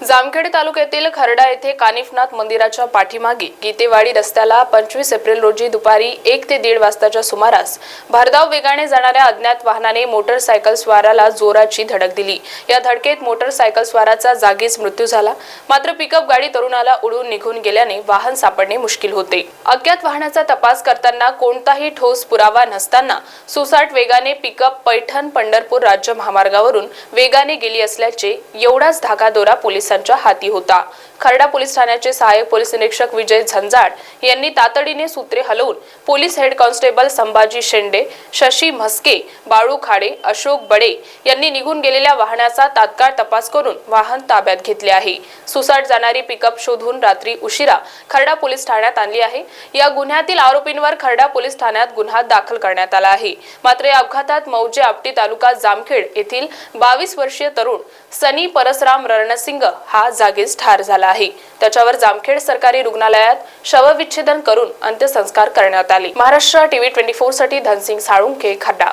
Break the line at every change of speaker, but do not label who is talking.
जामखेड तालुक्यातील खर्डा येथे कानिफनाथ मंदिराच्या पाठीमागे गीतेवाडी रस्त्याला पंचवीस एप्रिल रोजी दुपारी एक ते दीड वाजताच्या सुमारास भरधाव वेगाने जाणाऱ्या अज्ञात वाहनाने मोटरसायकल स्वाराला जोराची धडक दिली. या धडकेत मोटरसायकल स्वाराचा जागीच मृत्यू झाला. मात्र पिकअप गाडी तरुणाला उडून निघून गेल्याने वाहन सापडणे मुश्किल होते. अज्ञात वाहनाचा तपास करताना कोणताही ठोस पुरावा नसताना सुसाट वेगाने पिकअप पैठण पंढरपूर राज्य महामार्गावरून वेगाने गेली असल्याचे एवढाच धागादोरा पोलीस पोलिसांच्या हाती होता. खर्डा पोलीस ठाण्याचे सहाय्यक पोलीस निरीक्षक विजय झंजाड यांनी तातडीने सूत्रे हलवून police head constable Sambhaji Shende Shashi Mhaske Balu Khade Ashok Bade यांनी निघून गेलेल्या वाहनाचा तात्काळ तपास करून वाहन ताब्यात घेतले आहे. सुसाट जाणारी पिकअप शोधून रात्री उशिरा खर्डा पोलीस ठाण्यात आणली आहे. या गुन्ह्यातील आरोपींवर खर्डा पोलीस ठाण्यात गुन्हा दाखल करण्यात आला आहे. मात्र या अपघातात मौजे आपटी तालुका जामखेड येथील बावीस वर्षीय तरुण सनी परसराम रणसिंग हा जागीच ठार झाला आहे. त्याच्यावर जामखेड सरकारी रुग्णालयात शवविच्छेदन करून अंत्यसंस्कार करण्यात आले. महाराष्ट्र टीव्ही ट्वेंटी फोरसाठी धनसिंग साळुंखे खड्डा